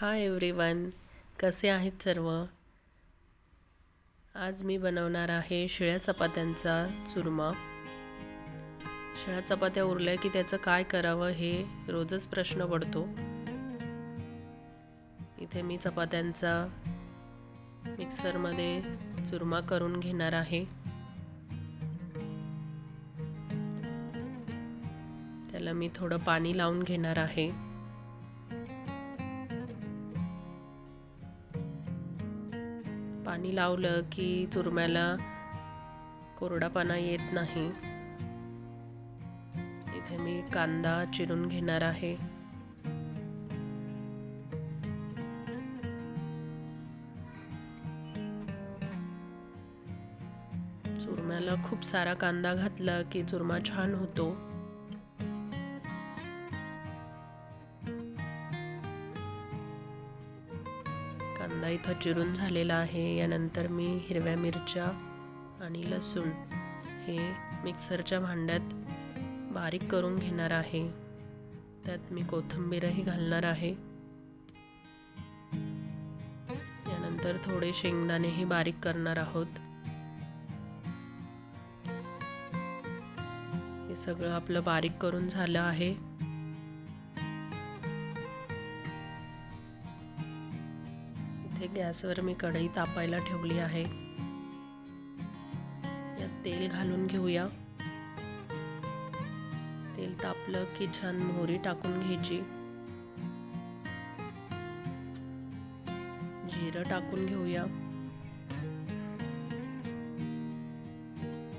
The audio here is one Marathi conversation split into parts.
हाय एव्हरीवन कसे आहेत सर्व? आज मी बनवणार आहे शिळ्या चपात्यांचा चुरमा. शिळ्या चपात्या उरल्या की त्याचं काय करावं हे रोजच प्रश्न पडतो. इथे मी चपात्यांचा मिक्सरमध्ये चुरमा करून घेणार आहे. त्याला मी थोडं पाणी लावून घेणार आहे. पाणी लावलं की चुरम्याला कोरडापणा येत नाही. इथे मी कांदा चिरून घेणार आहे. चुरम्याला खूप सारा कांदा घातला की चुरमा छान होतो. कांदा इथं चिरून झालेला आहे. यानंतर मी हिरव्या मिरच्या आणि लसूण हे मिक्सरच्या भांड्यात बारीक करून घेणार आहे. त्यात मी कोथिंबीरही घालणार आहे. यानंतर थोडे शेंगदाणेही बारीक करणार आहोत. हे सगळं आपलं बारीक करून झालं आहे. इथे गॅसवर मी कढई तापायला ठेवली आहे. यात तेल घालून घेऊया. तेल तापलं की छान मोहरी टाकून घ्यायची. जिरं टाकून घेऊया.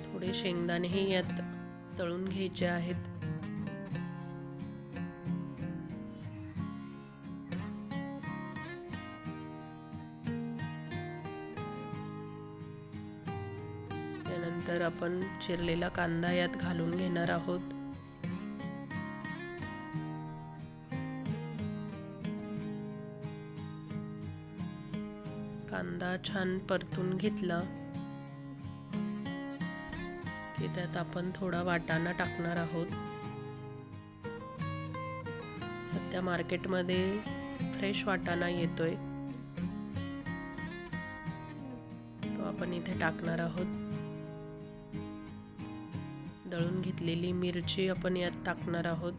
थोडे शेंगदाणेही यात तळून घ्यायचे आहेत. त्यानंतर आपण चिरलेला कांदा यात घालून घेणार आहोत. कांदा छान परतून घेतला की त्यात आपण थोडा वाटाणा टाकणार आहोत. सध्या मार्केटमध्ये फ्रेश वाटाणा येतोय. तो आपण इथे टाकणार आहोत. तळून घेतलेली मिरची आपण यात टाकणार आहोत.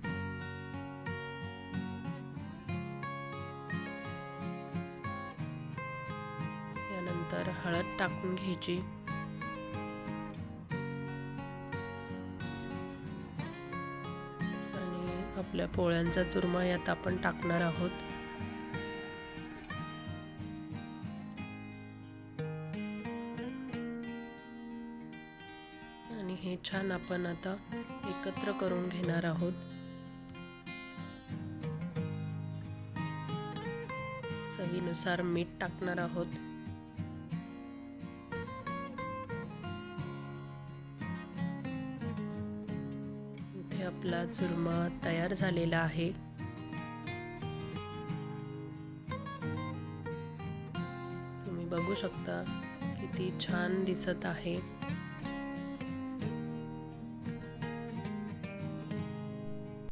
यानंतर हळद टाकून घ्यायची. आणि आपल्या पोळ्यांचा चुरमा यात आपण टाकणार आहोत. आणि हे छान आपण आता एकत्र करून घेणार आहोत. चवीनुसार मीठ टाकणार आहोत. इथे आपला चुरमा तयार झालेला आहे. तुम्ही बघू शकता किती छान दिसत आहे.